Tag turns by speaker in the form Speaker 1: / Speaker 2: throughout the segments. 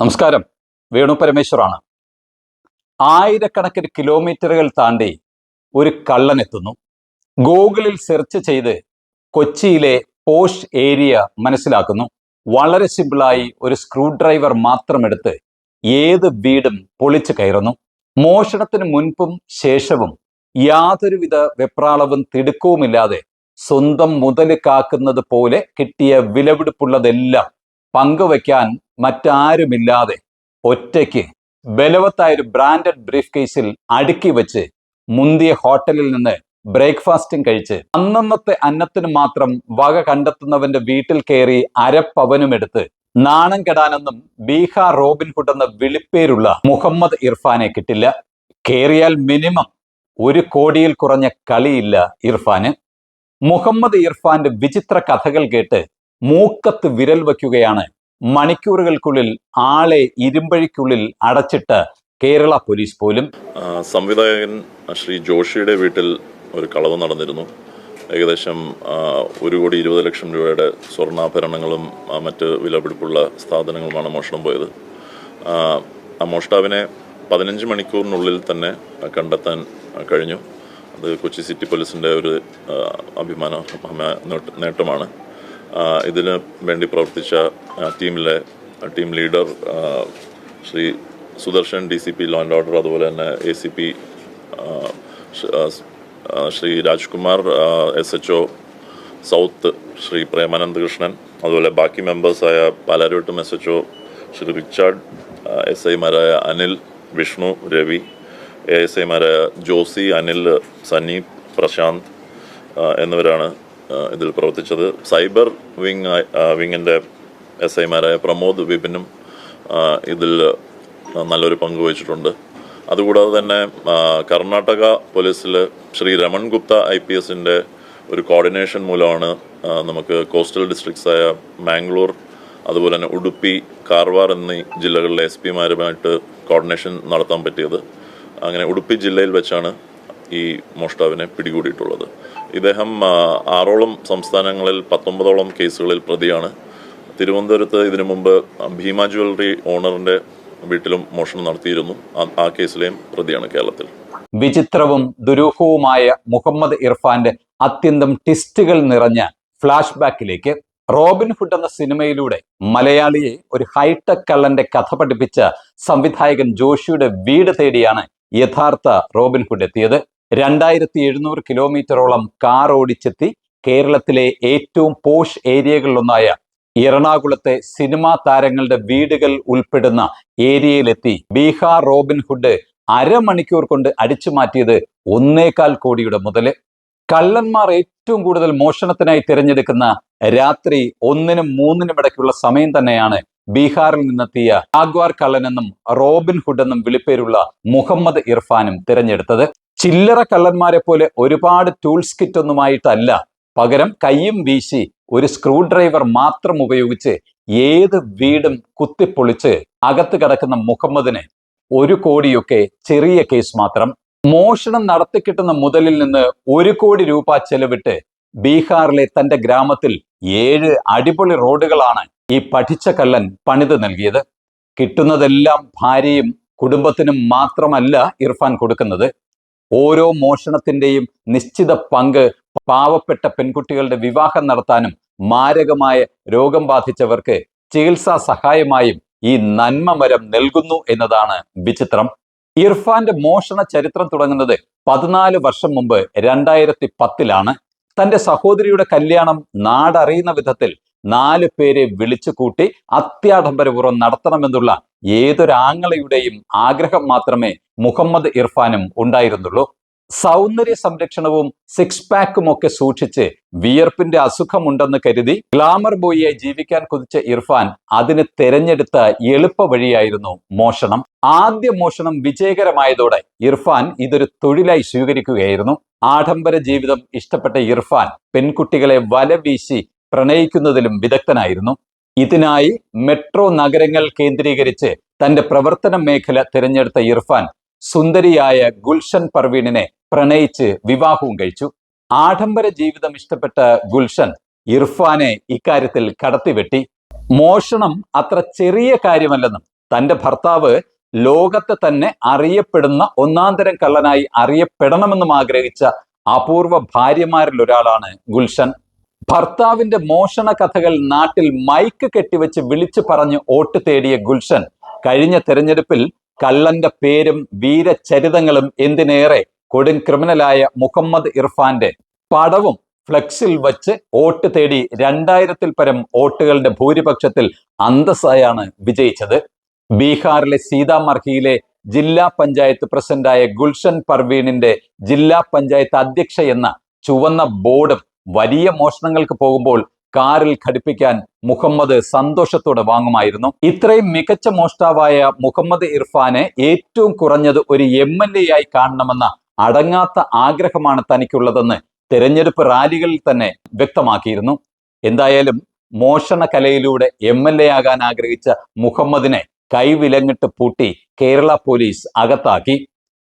Speaker 1: നമസ്കാരം. വേണു പരമേശ്വറാണ്. ആയിരക്കണക്കിന് കിലോമീറ്ററുകൾ താണ്ടി ഒരു കള്ളൻ എത്തുന്നു. ഗൂഗിളിൽ സെർച്ച് ചെയ്ത് കൊച്ചിയിലെ പോഷ് ഏരിയ മനസ്സിലാക്കുന്നു. വളരെ സിമ്പിളായി ഒരു സ്ക്രൂ ഡ്രൈവർ മാത്രമെടുത്ത് ഏത് വീടും പൊളിച്ചു കയറുന്നു. മോഷണത്തിന് മുൻപും ശേഷവും യാതൊരുവിധ വെപ്രാളവും തിടുക്കവുമില്ലാതെ സ്വന്തം മുതൽ കാക്കുന്നത് പോലെ കിട്ടിയ വിലപിടിപ്പുള്ളതെല്ലാം പങ്കുവയ്ക്കാൻ മറ്റാരുമില്ലാതെ ഒറ്റയ്ക്ക് ബലവത്തായ ഒരു ബ്രാൻഡഡ് ബ്രീഫ് കേസിൽ അടുക്കി വെച്ച് മുന്തിയ ഹോട്ടലിൽ നിന്ന് ബ്രേക്ക്ഫാസ്റ്റും കഴിച്ച് അന്നന്നത്തെ അന്നത്തിന് മാത്രം വക കണ്ടെത്തുന്നവന്റെ വീട്ടിൽ കയറി അരപ്പവനും എടുത്ത് നാണം കെടാനെന്നും ബീഹാർ റോബിൻഹുഡ് എന്ന വിളിപ്പേരുള്ള മുഹമ്മദ് ഇർഫാനെ കിട്ടില്ല. കേറിയാൽ മിനിമം ഒരു കോടിയിൽ കുറഞ്ഞ കളിയില്ല ഇർഫാന്. മുഹമ്മദ് ഇർഫാന്റെ വിചിത്ര കഥകൾ കേട്ട് മൂക്കത്ത് വിരൽ വയ്ക്കുകയാണ് മണിക്കൂറുകൾക്കുള്ളിൽ ആളെ ഇരുമ്പഴിക്കുള്ളിൽ അടച്ചിട്ട് കേരള പോലീസ് പോലും
Speaker 2: സംവിധായകൻ ശ്രീ ജോഷിയുടെ വീട്ടിൽ ഒരു കളവ് നടന്നിരുന്നു. ഏകദേശം ഒരു കോടി ഇരുപത് ലക്ഷം രൂപയുടെ സ്വർണാഭരണങ്ങളും മറ്റ് വിലപിടിപ്പുള്ള സാധനങ്ങളുമാണ് മോഷണം പോയത്. ആ, മോഷ്ടാവിനെ പതിനഞ്ച് മണിക്കൂറിനുള്ളിൽ തന്നെ കണ്ടെത്താൻ കഴിഞ്ഞു. അത് കൊച്ചി സിറ്റി പോലീസിന്റെ ഒരു അഭിമാന നേട്ടമാണ്. ഇതിന് വേണ്ടി പ്രവർത്തിച്ച ടീമിലെ team leader Shri Sudarshan D C P law and order അതുപോലെ തന്നെ A C P Shri Rajkumar S H O south Shri Premananda Krishnan അതുപോലെ ബാക്കി മെമ്പേഴ്സായ Palarivattom S H O Shri Richard S ഐമാരായ അനിൽ വിഷ്ണു രവി എ എസ് ഐമാരായ ജോസി അനിൽ സനീപ് പ്രശാന്ത് എന്നിവരാണ് ഇതിൽ പ്രവർത്തിച്ചത് cyber wing വിങ്ങിന്റെ S ഐമാരായ പ്രമോദ് വിപിനും ഇതിൽ നല്ലൊരു പങ്ക് വഹിച്ചിട്ടുണ്ട്. അതുകൂടാതെ തന്നെ കർണാടക പോലീസിൽ ശ്രീ രമൺ ഗുപ്ത ഐ പി എസിന്റെ ഒരു കോർഡിനേഷൻ മൂലമാണ് നമുക്ക് കോസ്റ്റൽ ഡിസ്ട്രിക്ട്സായ മാംഗ്ലൂർ അതുപോലെ തന്നെ ഉടുപ്പി കാർവാർ എന്നീ ജില്ലകളിലെ എസ് പിമാരുമായിട്ട് കോർഡിനേഷൻ നടത്താൻ പറ്റിയത്. അങ്ങനെ ഉടുപ്പി ജില്ലയിൽ വെച്ചാണ് ഈ മോഷ്ടാവിനെ പിടികൂടിയിട്ടുള്ളത്. ഇദ്ദേഹം ആറോളം സംസ്ഥാനങ്ങളിൽ പത്തൊമ്പതോളം കേസുകളിൽ പ്രതിയാണ്. തിരുവനന്തപുരത്ത് ഇതിനു മുമ്പ് ഭീമ ജ്വല്ലറി ഓണറിന്റെ വീട്ടിലും മോഷണം നടത്തിയിരുന്നു. ആ കേസിലെയും പ്രതിയാണ് കേരളത്തിൽ.
Speaker 1: വിചിത്രവും ദുരൂഹവുമായ മുഹമ്മദ് ഇർഫാന്റെ അത്യന്തം ട്വിസ്റ്റുകൾ നിറഞ്ഞ ഫ്ലാഷ് ബാക്കിലേക്ക് റോബിൻഹുഡ് എന്ന സിനിമയിലൂടെ മലയാളിയെ ഒരു ഹൈടെക് കള്ളന്റെ കഥ പഠിപ്പിച്ച സംവിധായകൻ ജോഷിയുടെ വീട് തേടിയാണ് യഥാർത്ഥ റോബിൻഹുഡ് എത്തിയത്. രണ്ടായിരത്തി എഴുന്നൂറ് കിലോമീറ്ററോളം കാർ ഓടിച്ചെത്തി കേരളത്തിലെ ഏറ്റവും പോഷ് ഏരിയകളിലൊന്നായ എറണാകുളത്തെ സിനിമാ താരങ്ങളുടെ വീടുകൾ ഉൾപ്പെടുന്ന ഏരിയയിലെത്തി ബീഹാർ റോബിൻഹുഡ് അരമണിക്കൂർ കൊണ്ട് അടിച്ചു മാറ്റിയത് ഒന്നേകാൽ കോടിയുടെ മുതൽ. കള്ളന്മാർ ഏറ്റവും കൂടുതൽ മോഷണത്തിനായി തിരഞ്ഞെടുക്കുന്ന രാത്രി ഒന്നിനും മൂന്നിനും ഇടയ്ക്കുള്ള സമയം തന്നെയാണ് ബീഹാറിൽ നിന്നെത്തിയ ആഗ്വാർ കള്ളനെന്നും റോബിൻഹുഡ് എന്നും വിളിപ്പേരുള്ള മുഹമ്മദ് ഇർഫാനും തിരഞ്ഞെടുത്തത്. ചില്ലറ കള്ളന്മാരെ പോലെ ഒരുപാട് ടൂൾസ് കിറ്റ് ഒന്നുമായിട്ടല്ല. പകരം കൈയും വീശി ഒരു സ്ക്രൂ ഡ്രൈവർ മാത്രം ഉപയോഗിച്ച് ഏത് വീടും കുത്തിപ്പൊളിച്ച് അകത്ത് കിടക്കുന്ന മുഹമ്മദിന് ഒരു കോടിയൊക്കെ ചെറിയ കേസ് മാത്രം. മോഷണം നടത്തി കിട്ടുന്ന മുതലിൽ നിന്ന് ഒരു കോടി രൂപ ചെലവിട്ട് ബീഹാറിലെ തന്റെ ഗ്രാമത്തിൽ ഏഴ് അടിപൊളി റോഡുകളാണ് ഈ പഠിച്ച കല്ലൻ പണിത് നൽകിയത്. കിട്ടുന്നതെല്ലാം ഭാര്യയും കുടുംബത്തിനും മാത്രമല്ല ഇർഫാൻ കൊടുക്കുന്നത്. ഓരോ മോഷണത്തിന്റെയും നിശ്ചിത പങ്ക് പാവപ്പെട്ട പെൺകുട്ടികളുടെ വിവാഹം നടത്താനും മാരകമായ രോഗം ബാധിച്ചവർക്ക് ചികിത്സാ സഹായമായും ഈ നന്മ മരം നൽകുന്നു എന്നതാണ് വിചിത്രം. ഇർഫാന്റെ മോഷണ ചരിത്രം തുടങ്ങുന്നത് പതിനാല് വർഷം മുമ്പ് രണ്ടായിരത്തി പത്തിലാണ് തന്റെ സഹോദരിയുടെ കല്യാണം നാടറിയുന്ന വിധത്തിൽ നാല് പേരെ വിളിച്ചു കൂട്ടി അത്യാഡംബരപൂർവം നടത്തണമെന്നുള്ള ഏതൊരാങ്ങളയുടെയും ആഗ്രഹം മാത്രമേ മുഹമ്മദ് ഇർഫാനും ഉണ്ടായിരുന്നുള്ളൂ. സൗന്ദര്യ സംരക്ഷണവും സിക്സ് പാക്കും ഒക്കെ സൂക്ഷിച്ച് വിയർപ്പിന്റെ അസുഖമുണ്ടെന്ന് കരുതി ഗ്ലാമർ ബോയിയെ ജീവിക്കാൻ കുതിച്ച ഇർഫാൻ അതിന് തെരഞ്ഞെടുത്ത എളുപ്പ വഴിയായിരുന്നു മോഷണം. ആദ്യ മോഷണം വിജയകരമായതോടെ ഇർഫാൻ ഇതൊരു തൊഴിലായി സ്വീകരിക്കുകയായിരുന്നു. ആഡംബര ജീവിതം ഇഷ്ടപ്പെട്ട ഇർഫാൻ പെൺകുട്ടികളെ വല വീശി പ്രണയിക്കുന്നതിലും വിദഗ്ധനായിരുന്നു. ഇതിനായി മെട്രോ നഗരങ്ങൾ കേന്ദ്രീകരിച്ച് തന്റെ പ്രവർത്തന മേഖല തിരഞ്ഞെടുത്ത ഇർഫാൻ സുന്ദരിയായ ഗുൽഷൻ പർവീണിനെ പ്രണയിച്ച് വിവാഹവും കഴിച്ചു. ആഡംബര ജീവിതം ഇഷ്ടപ്പെട്ട ഗുൽഷൻ ഇർഫാനെ ഇക്കാര്യത്തിൽ കടത്തിവെട്ടി. മോഷണം അത്ര ചെറിയ കാര്യമല്ലെന്നും തന്റെ ഭർത്താവ് ലോകത്തെ തന്നെ അറിയപ്പെടുന്ന ഒന്നാന്തരം കള്ളനായി അറിയപ്പെടണമെന്നും ആഗ്രഹിച്ച അപൂർവ ഭാര്യമാരിൽ ഒരാളാണ് ഗുൽഷൻ. ഭർത്താവിന്റെ മോഷണ കഥകൾ നാട്ടിൽ മൈക്ക് കെട്ടിവെച്ച് വിളിച്ചു പറഞ്ഞ് വോട്ട് തേടിയ ഗുൽഷൻ കഴിഞ്ഞ തെരഞ്ഞെടുപ്പിൽ കള്ളന്റെ പേരും വീരചരിതങ്ങളും എന്തിനേറെ കൊടും ക്രിമിനലായ മുഹമ്മദ് ഇർഫാന്റെ പടവും ഫ്ലെക്സിൽ വച്ച് വോട്ട് തേടി രണ്ടായിരത്തിൽ പരം വോട്ടുകളുടെ ഭൂരിപക്ഷത്തിൽ അന്തസ്സായാണ് വിജയിച്ചത്. ബീഹാറിലെ സീതാമർഹിയിലെ ജില്ലാ പഞ്ചായത്ത് പ്രസിഡന്റായ ഗുൽഷൻ പർവീണിന്റെ ജില്ലാ പഞ്ചായത്ത് അധ്യക്ഷ എന്ന ചുവന്ന ബോർഡും വലിയ മോഷണങ്ങൾക്ക് പോകുമ്പോൾ കാറിൽ ഘടിപ്പിക്കാൻ മുഹമ്മദ് സന്തോഷത്തോടെ വാങ്ങുമായിരുന്നു. ഇത്രയും മികച്ച മോഷ്ടാവായ മുഹമ്മദ് ഇർഫാനെ ഏറ്റവും കുറഞ്ഞത് ഒരു എം എൽ എ ആയി കാണണമെന്ന അടങ്ങാത്ത ആഗ്രഹമാണ് തനിക്കുള്ളതെന്ന് തെരഞ്ഞെടുപ്പ് റാലികളിൽ തന്നെ വ്യക്തമാക്കിയിരുന്നു. എന്തായാലും മോഷണ കലയിലൂടെ എം എൽ എ ആകാൻ ആഗ്രഹിച്ച മുഹമ്മദിനെ കൈവിലങ്ങിട്ട് പൂട്ടി കേരള പോലീസ് അകത്താക്കി.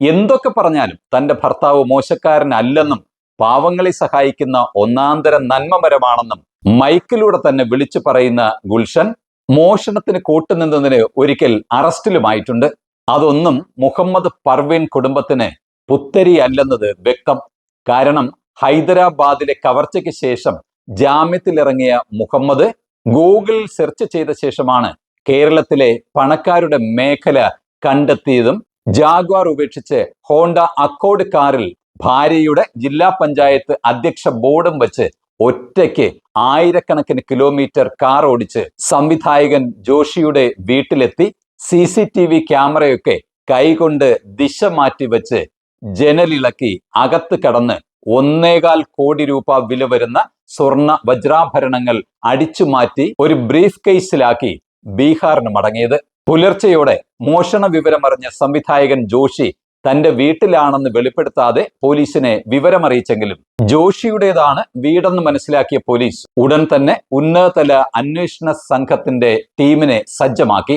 Speaker 1: എന്തൊക്കെ പറഞ്ഞാലും തന്റെ ഭർത്താവ് മോശക്കാരനല്ലെന്നും പാവങ്ങളെ സഹായിക്കുന്ന ഒന്നാന്തരം നന്മമരമാണെന്നും മൈക്കിലൂടെ തന്നെ വിളിച്ചു പറയുന്ന ഗുൽഷൻ മോഷണത്തിന് കൂട്ടുനിന്നതിന് ഒരിക്കൽ അറസ്റ്റിലുമായിട്ടുണ്ട്. അതൊന്നും മുഹമ്മദ് പർവീൻ കുടുംബത്തിന് പുത്തരിയല്ലെന്നത് വ്യക്തം. കാരണം ഹൈദരാബാദിലെ കവർച്ചയ്ക്ക് ശേഷം ജാമ്യത്തിലിറങ്ങിയ മുഹമ്മദ് ഗൂഗിൾ സെർച്ച് ചെയ്ത ശേഷമാണ് കേരളത്തിലെ പണക്കാരുടെ മേഖല കണ്ടെത്തിയതും ജാഗ്വാർ ഉപേക്ഷിച്ച് ഹോണ്ട അക്കോഡ് കാറിൽ ഭാര്യയുടെ ജില്ലാ പഞ്ചായത്ത് അധ്യക്ഷ ബോർഡും വെച്ച് ഒറ്റയ്ക്ക് ആയിരക്കണക്കിന് കിലോമീറ്റർ കാർ ഓടിച്ച് സംവിധായകൻ ജോഷിയുടെ വീട്ടിലെത്തി സി സി ടി വി ക്യാമറയൊക്കെ കൈകൊണ്ട് ദിശ മാറ്റി വെച്ച് ജനലിളക്കി അകത്ത് കടന്ന് ഒന്നേകാൽ കോടി രൂപ വില വരുന്ന സ്വർണ വജ്രാഭരണങ്ങൾ അടിച്ചു മാറ്റി ഒരു ബ്രീഫ് കേസിലാക്കി ബീഹാറിന് മടങ്ങിയത്. പുലർച്ചെയോടെ മോഷണ വിവരമറിഞ്ഞ സംവിധായകൻ ജോഷി തന്റെ വീട്ടിലാണെന്ന് വെളിപ്പെടുത്താതെ പോലീസിനെ വിവരമറിയിച്ചെങ്കിലും ജോഷിയുടേതാണ് വീടെന്ന് മനസ്സിലാക്കിയ പോലീസ് ഉടൻ തന്നെ ഉന്നതതല അന്വേഷണ സംഘത്തിന്റെ ടീമിനെ സജ്ജമാക്കി.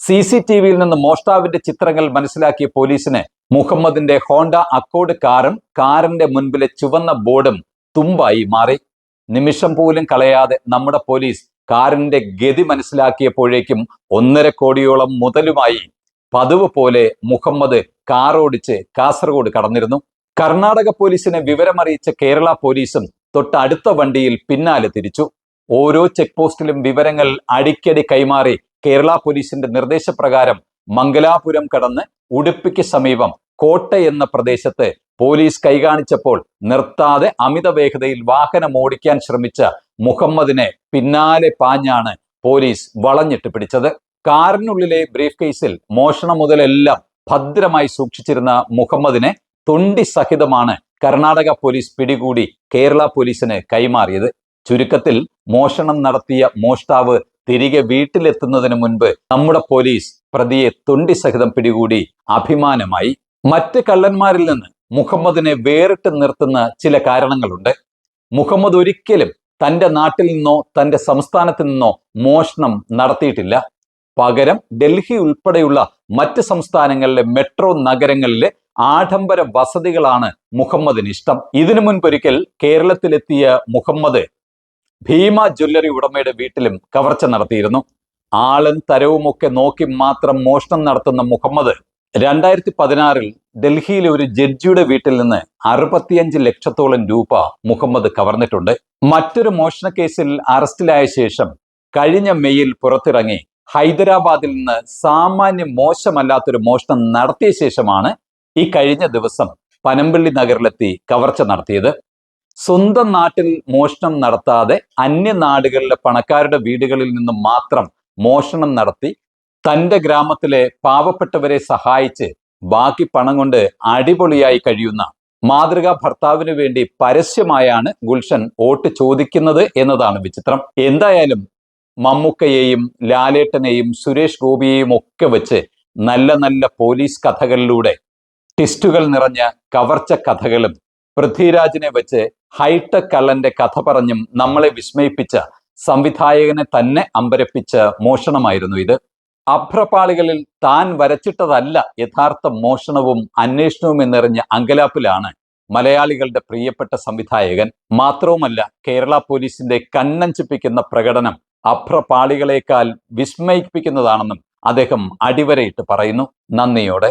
Speaker 1: സി സി ടി വിയിൽ നിന്ന് മോഷ്ടാവിന്റെ ചിത്രങ്ങൾ മനസ്സിലാക്കിയ പോലീസിന് മുഹമ്മദിന്റെ ഹോണ്ട അക്കോഡ് കാറും കാറിന്റെ മുൻപിലെ ചുവന്ന ബോർഡും തുമ്പായി മാറി. നിമിഷം പോലും കളയാതെ നമ്മുടെ പോലീസ് കാറിന്റെ ഗതി മനസ്സിലാക്കിയപ്പോഴേക്കും ഒന്നര കോടിയോളം മുതലുമായി പതിവ് പോലെ മുഹമ്മദ് കാറോടിച്ച് കാസർഗോഡ് കടന്നിരുന്നു. കർണാടക പോലീസിനെ വിവരമറിയിച്ച കേരള പോലീസും തൊട്ടടുത്ത വണ്ടിയിൽ പിന്നാലെ തിരിച്ചു. ഓരോ ചെക്ക് പോസ്റ്റിലും വിവരങ്ങൾ അടിക്കടി കൈമാറി കേരള പോലീസിന്റെ നിർദ്ദേശപ്രകാരം മംഗലാപുരം കടന്ന് ഉടുപ്പിക്ക് സമീപം കോട്ട എന്ന പ്രദേശത്ത് പോലീസ് കൈകാണിച്ചപ്പോൾ നിർത്താതെ അമിത വേഗതയിൽ വാഹനം ഓടിക്കാൻ ശ്രമിച്ച മുഹമ്മദിനെ പിന്നാലെ പാഞ്ഞാണ് പോലീസ് വളഞ്ഞിട്ട് പിടിച്ചത്. കാറിനുള്ളിലെ ബ്രീഫ് കേസിൽ മോഷണം മുതലെല്ലാം ഭദ്രമായി സൂക്ഷിച്ചിരുന്ന മുഹമ്മദിനെ തൊണ്ടി സഹിതമാണ് കർണാടക പോലീസ് പിടികൂടി കേരള പോലീസിന് കൈമാറിയത്. ചുരുക്കത്തിൽ മോഷണം നടത്തിയ മോഷ്ടാവ് തിരികെ വീട്ടിലെത്തുന്നതിന് മുൻപ് നമ്മുടെ പോലീസ് പ്രതിയെ തൊണ്ടി സഹിതം പിടികൂടി അഭിമാനമായി. മറ്റ് കള്ളന്മാരിൽ നിന്ന് മുഹമ്മദിനെ വേറിട്ട് നിർത്തുന്ന ചില കാരണങ്ങളുണ്ട്. മുഹമ്മദ് ഒരിക്കലും തന്റെ നാട്ടിൽ നിന്നോ തന്റെ സംസ്ഥാനത്ത് നിന്നോ മോഷണം നടത്തിയിട്ടില്ല. പകരം ഡൽഹി ഉൾപ്പെടെയുള്ള മറ്റ് സംസ്ഥാനങ്ങളിലെ മെട്രോ നഗരങ്ങളിലെ ആഡംബര വസതികളാണ് മുഹമ്മദിന് ഇഷ്ടം. ഇതിനു മുൻപൊരിക്കൽ കേരളത്തിലെത്തിയ മുഹമ്മദ് ഭീമ ജ്വല്ലറി ഉടമയുടെ വീട്ടിലും കവർച്ച നടത്തിയിരുന്നു. ആളും തരവുമൊക്കെ നോക്കി മാത്രം മോഷണം നടത്തുന്ന മുഹമ്മദ് രണ്ടായിരത്തി പതിനാറിൽ ഡൽഹിയിലെ ഒരു ജഡ്ജിയുടെ വീട്ടിൽ നിന്ന് അറുപത്തിയഞ്ച് ലക്ഷത്തോളം രൂപ മുഹമ്മദ് കവർന്നിട്ടുണ്ട്. മറ്റൊരു മോഷണ കേസിൽ അറസ്റ്റിലായ ശേഷം കഴിഞ്ഞ മെയ്യിൽ പുറത്തിറങ്ങി ഹൈദരാബാദിൽ നിന്ന് സാമാന്യ മോശമല്ലാത്തൊരു മോഷണം നടത്തിയ ശേഷമാണ് ഈ കഴിഞ്ഞ ദിവസം പനമ്പള്ളി നഗറിലെത്തി കവർച്ച നടത്തിയത്. സ്വന്തം നാട്ടിൽ മോഷണം നടത്താതെ അന്യ നാടുകളിലെ പണക്കാരുടെ വീടുകളിൽ നിന്ന് മാത്രം മോഷണം നടത്തി തന്റെ ഗ്രാമത്തിലെ പാവപ്പെട്ടവരെ സഹായിച്ച് ബാക്കി പണം കൊണ്ട് അടിപൊളിയായി കഴിയുന്ന മാതൃകാ ഭർത്താവിന് വേണ്ടി പരസ്യമായാണ് ഗുൽഷൻ വോട്ട് ചോദിക്കുന്നത് എന്നതാണ് വിചിത്രം. എന്തായാലും മമ്മൂക്കയെയും ലാലേട്ടനെയും സുരേഷ് ഗോപിയെയും ഒക്കെ വെച്ച് നല്ല നല്ല പോലീസ് കഥകളിലൂടെ ടിസ്റ്റുകൾ നിറഞ്ഞ കവർച്ച കഥകളും പൃഥ്വിരാജിനെ വെച്ച് ഹൈടെക് കള്ളന്റെ കഥ പറഞ്ഞും നമ്മളെ വിസ്മയിപ്പിച്ച സംവിധായകനെ തന്നെ അമ്പരപ്പിച്ച മോഷണമായിരുന്നു ഇത്. അഭ്രപാളികളിൽ താൻ വരച്ചിട്ടതല്ല യഥാർത്ഥ മോഷണവും അന്വേഷണവും എന്നറിഞ്ഞ അങ്കലാപ്പിലാണ് മലയാളികളുടെ പ്രിയപ്പെട്ട സംവിധായകൻ. മാത്രവുമല്ല കേരള പോലീസിന്റെ കണ്ണഞ്ചിപ്പിക്കുന്ന പ്രകടനം അഭ്രപാളികളെക്കാൾ വിസ്മയിപ്പിക്കുന്നതാണെന്നും അദ്ദേഹം അടിവരയിട്ട് പറയുന്നു. നന്ദിയോടെ